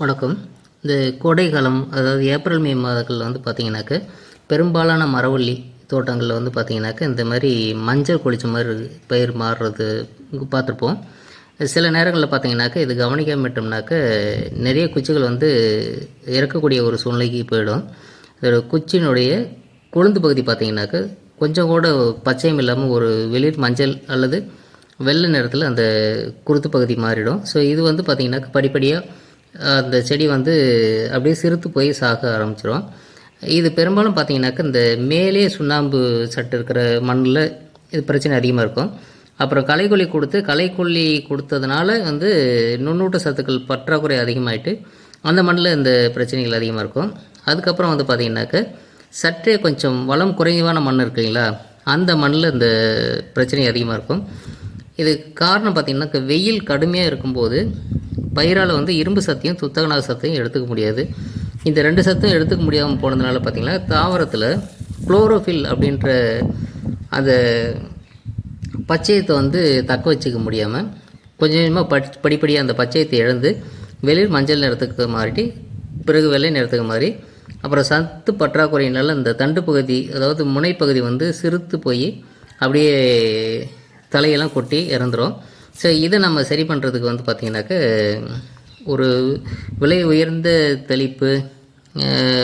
வணக்கம். இந்த கோடைக்காலம் அதாவது ஏப்ரல் மே மாதங்களில் வந்து பார்த்திங்கனாக்கா பெரும்பாலான மரவள்ளி தோட்டங்களில் வந்து பார்த்திங்கனாக்கா இந்த மாதிரி மஞ்சள் கொளிச்ச மாதிரி பயிர் மாறுறது பார்த்துருப்போம் சில நேரங்களில் பார்த்தீங்கன்னாக்க இது கவனிக்காம விட்டோம்னாக்க நிறைய குச்சிகள் வந்து இறக்கக்கூடிய ஒரு சூழ்நிலைக்கு போயிடும். இதோட குச்சியினுடைய கொழுந்து பகுதி பார்த்தீங்கன்னாக்க கொஞ்சம் கூட பச்சையும் இல்லாமல் ஒரு வெளிர் மஞ்சள் அல்லது வெள்ளை நிறத்தில் அந்த குருத்து பகுதி மாறிடும். ஸோ இது வந்து பார்த்திங்கனாக்கா படிப்படியாக அந்த செடி வந்து அப்படியே சிறுத்து போய் சாக ஆரம்பிச்சிடும் இது பெரும்பாலும் பார்த்தீங்கன்னாக்கா இந்த மேலே சுண்ணாம்பு சட்டு இருக்கிற மண்ணில் இது பிரச்சனை அதிகமாக இருக்கும். அப்புறம் களைக்கொல்லி கொடுத்து களைக்கொல்லி கொடுத்ததுனால வந்து நுண்ணூட்ட சத்துக்கள் பற்றாக்குறை அதிகமாகிட்டு அந்த மண்ணில் இந்த பிரச்சனைகள் அதிகமாக இருக்கும். அதுக்கப்புறம் வந்து பார்த்திங்கனாக்கா சற்றே கொஞ்சம் வளம் குறைவான மண் இருக்குங்களா அந்த மண்ணில் இந்த பிரச்சனை அதிகமாக இருக்கும். இது காரணம் பார்த்திங்கனாக்கா வெயில் கடுமையாக இருக்கும்போது பயிரால் வந்து இரும்பு சத்தையும் துத்தகநாத சத்தையும் எடுத்துக்க முடியாது. இந்த ரெண்டு சத்தும் எடுத்துக்க முடியாமல் போனதுனால பார்த்திங்கன்னா தாவரத்தில் குளோரோஃபில் அப்படின்ற அந்த பச்சையத்தை வந்து தக்க வச்சுக்க முடியாமல் கொஞ்சம் கொஞ்சமாக படி படிப்படியாக அந்த பச்சையத்தை இழந்து வெளிர் மஞ்சள் நிறத்துக்கு மாறிட்டு பிறகு வெள்ளை நிறத்துக்கு மாறி அப்புறம் சத்து பற்றாக்குறையினால் இந்த தண்டு பகுதி அதாவது முனைப்பகுதி வந்து சிறுத்து போய் அப்படியே தலையெல்லாம் கொட்டி இறந்துடும் ஸோ இதை நம்ம சரி பண்ணுறதுக்கு வந்து பார்த்திங்கனாக்க ஒரு விலை உயர்ந்த தெளிப்பு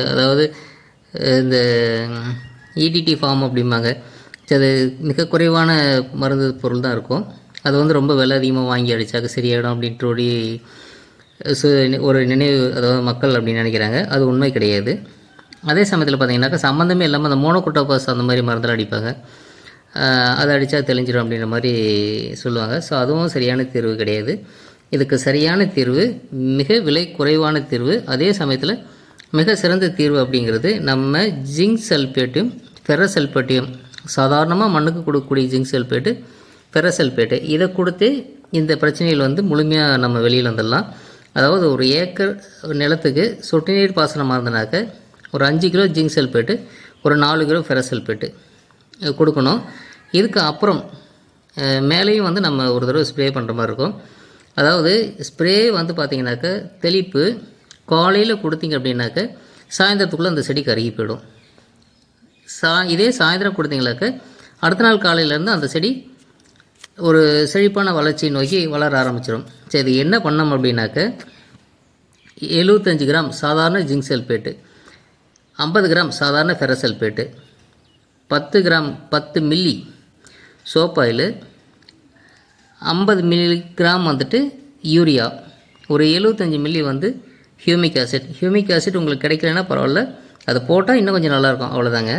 அதாவது இந்த இடிடி ஃபார்ம் அப்படிம்பாங்க. ஸோ அது மிக குறைவான மருந்து பொருள் தான் இருக்கும். அது வந்து ரொம்ப விலை அதிகமாக வாங்கி அடித்தாக்க சரியாயிடும் அப்படின்ட்டு ஒரு சு- ஒரு நினைவு அதாவது மக்கள் அப்படின்னு நினைக்கிறாங்க. அது உண்மை கிடையாது. அதே சமயத்தில் பார்த்தீங்கன்னாக்கா சம்மந்தமே இல்லாமல் அந்த மோனோகுட்டோபாஸ் அந்த மாதிரி மருந்தெல்லாம் அடிப்பாங்க. அதை அடித்தா தெளிஞ்சிடும் அப்படின்ற மாதிரி சொல்லுவாங்க. ஸோ அதுவும் சரியான தீர்வு கிடையாது. இதுக்கு சரியான தீர்வு மிக விலை குறைவான தீர்வு அதே சமயத்தில் மிக சிறந்த தீர்வு அப்படிங்கிறது நம்ம ஜிங்க் சல்பேட்டும் ஃபெரசல்பேட்டையும் சாதாரணமாக மண்ணுக்கு கொடுக்கக்கூடிய ஜிங்க் சல்பேட்டு ஃபெரசல்பேட்டு இதை கொடுத்து இந்த பிரச்சனையில் வந்து முழுமையாக நம்ம வெளியில் வந்துடலாம். அதாவது ஒரு ஏக்கர் நிலத்துக்கு சொட்டு நீர் பாசனமாக இருந்தனாக்க ஒரு அஞ்சு கிலோ ஜிங்க் சல்பேட்டு ஒரு நாலு கிலோ ஃபெரசல்பேட்டு சல்பேட்டு கொடுக்கணும். இதுக்கு அப்புறம் மேலேயும் வந்து நம்ம ஒரு தடவை ஸ்ப்ரே பண்ணுற மாதிரி இருக்கும். அதாவது ஸ்ப்ரே வந்து பார்த்தீங்கன்னாக்க தெளிப்பு காலையில் கொடுத்தீங்க அப்படின்னாக்க சாயந்தரத்துக்குள்ளே அந்த செடி கருகி போயிடும். சா இதே சாயந்தரம் கொடுத்தீங்களாக்க அடுத்த நாள் காலையிலேருந்து அந்த செடி ஒரு செழிப்பான வளர்ச்சியை நோக்கி வளர ஆரம்பிச்சிடும் சரி இது என்ன பண்ணோம் அப்படின்னாக்க எழுபத்தஞ்சு கிராம் சாதாரண ஜிங்க் சல்பேட்டு ஐம்பது கிராம் சாதாரண ஃபெரசல்பேட்டு பத்து கிராம் பத்து மில்லி சோப் ஆயிலு ஐம்பது மில்லி கிராம் வந்துட்டு யூரியா. ஒரு எழுபத்தஞ்சி மில்லி வந்து ஹியூமிக் ஆசிட். ஹியூமிக் ஆசிட் உங்களுக்கு கிடைக்கலன்னா பரவாயில்ல. அதை போட்டால் இன்னும் கொஞ்சம் நல்லாயிருக்கும். அவ்வளோதாங்க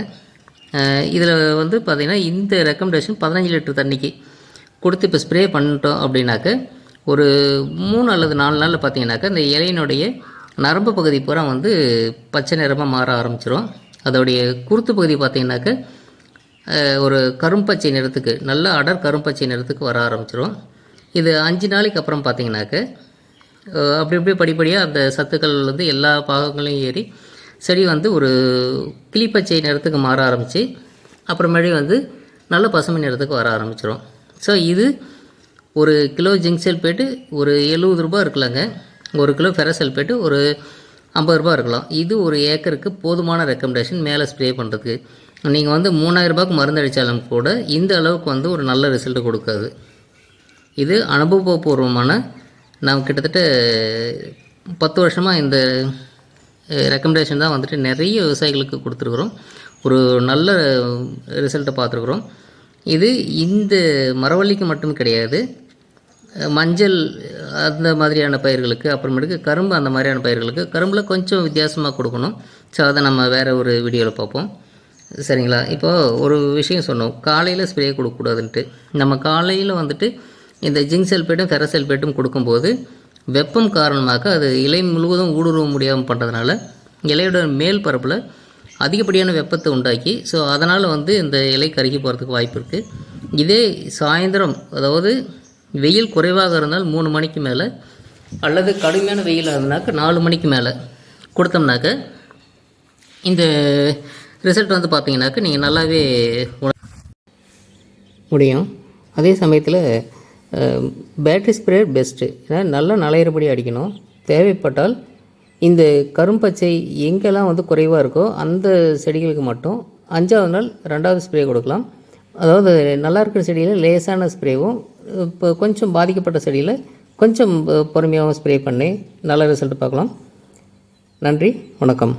இதில் வந்து பார்த்திங்கன்னா இந்த ரெக்கமெண்டேஷன் பதினஞ்சு லிட்டர் தண்ணிக்கு கொடுத்து இப்போ ஸ்ப்ரே பண்ணிட்டோம் அப்படின்னாக்க ஒரு மூணு அல்லது நாலு நாளில் பார்த்தீங்கன்னாக்கா இந்த இலையினுடைய நரம்பு பகுதி பூரா வந்து பச்சை நிறமாக மாற ஆரம்பிச்சிடும் அதோடைய குருத்து பகுதி பார்த்திங்கனாக்கா ஒரு கரும்பச்சை நிறத்துக்கு நல்ல அடர் கரும்பச்சை நிறத்துக்கு வர ஆரம்பிச்சிடும் இது அஞ்சு நாளைக்கு அப்புறம் பார்த்தீங்கன்னாக்க அப்படி அப்படியே படிப்படியாக அந்த சத்துக்கள் வந்து எல்லா பாகங்களையும் ஏறி செடி வந்து ஒரு கிளிப்பச்சை நிறத்துக்கு மாற ஆரம்பித்து அப்புறமேடி வந்து நல்ல பசுமை நிறத்துக்கு வர ஆரம்பிச்சிடும் ஸோ இது ஒரு கிலோ ஜிங்க் சல்பேட்டு ஒரு எழுபது ரூபா இருக்கலாங்க. ஒரு கிலோ ஃபெரசல்பேட்டு ஒரு ஐம்பது ரூபாய் இருக்கலாம். இது ஒரு ஏக்கருக்கு போதுமான ரெக்கமெண்டேஷன் மேலே ஸ்ப்ரே பண்ணுறதுக்கு நீங்கள் வந்து மூணாயிரரூபாய்க்கு மருந்து அடித்தாலும் கூட இந்த அளவுக்கு வந்து ஒரு நல்ல ரிசல்ட் கொடுக்காது. இது அனுபவபூர்வமான நான் கிட்டத்தட்ட பத்து வருஷமாக இந்த ரெக்கமெண்டேஷன் தான் வந்துட்டு நிறைய விவசாயிகளுக்கு கொடுத்துருக்குறோம். ஒரு நல்ல ரிசல்ட்டை பார்த்துருக்குறோம். இது இந்த மரவள்ளிக்கு மட்டும் கிடையாது. மஞ்சள் அந்த மாதிரியான பயிர்களுக்கு அப்புறமேட்டுக்கு கரும்பு அந்த மாதிரியான பயிர்களுக்கு கரும்பில் கொஞ்சம் வித்தியாசமாக கொடுக்கணும். ஸோ அதை நம்ம வேறு ஒரு வீடியோவில் பார்ப்போம். சரிங்களா? இப்போது ஒரு விஷயம் சொன்னோம். காலையில் ஸ்ப்ரே கொடுக்கக்கூடாதுன்ட்டு. நம்ம காலையில் வந்துட்டு இந்த ஜிங்க் செல்பேட்டும் ஃபெரசெல்பேட்டும் கொடுக்கும்போது வெப்பம் காரணமாக அது இலை முழுவதும் ஊடுருவ முடியாமல் பண்ணுறதுனால இலையோட மேல் பரப்பில் அதிகப்படியான வெப்பத்தை உண்டாக்கி ஸோ அதனால் வந்து இந்த இலை கருகி போகிறதுக்கு வாய்ப்பு இருக்குது இதே சாயந்தரம் அதாவது வெயில் குறைவாக இருந்தால் மூணு மணிக்கு மேலே அல்லது கடுமையான வெயிலாக இருந்தாக்க நாலு மணிக்கு மேலே கொடுத்தோம்னாக்க இந்த ரிசல்ட் வந்து பார்த்தீங்கன்னாக்க நீங்கள் நல்லாவே முடியும். அதே சமயத்தில் பேட்டரி ஸ்ப்ரே பெஸ்ட்டு ஏன்னா நல்லா நலையிறபடி அடிக்கணும். தேவைப்பட்டால் இந்த கரும்பச்சை எங்கெல்லாம் வந்து குறைவாக இருக்கோ அந்த செடிகளுக்கு மட்டும் அஞ்சாவது நாள் ரெண்டாவது ஸ்ப்ரே கொடுக்கலாம். அதாவது நல்லா இருக்கிற செடியில் லேசான ஸ்ப்ரேவும் இப்போ கொஞ்சம் பாதிக்கப்பட்ட செடியில் கொஞ்சம் பொறுமையாகவும் ஸ்ப்ரே பண்ணி நல்ல ரிசல்ட் பார்க்கலாம். நன்றி வணக்கம்.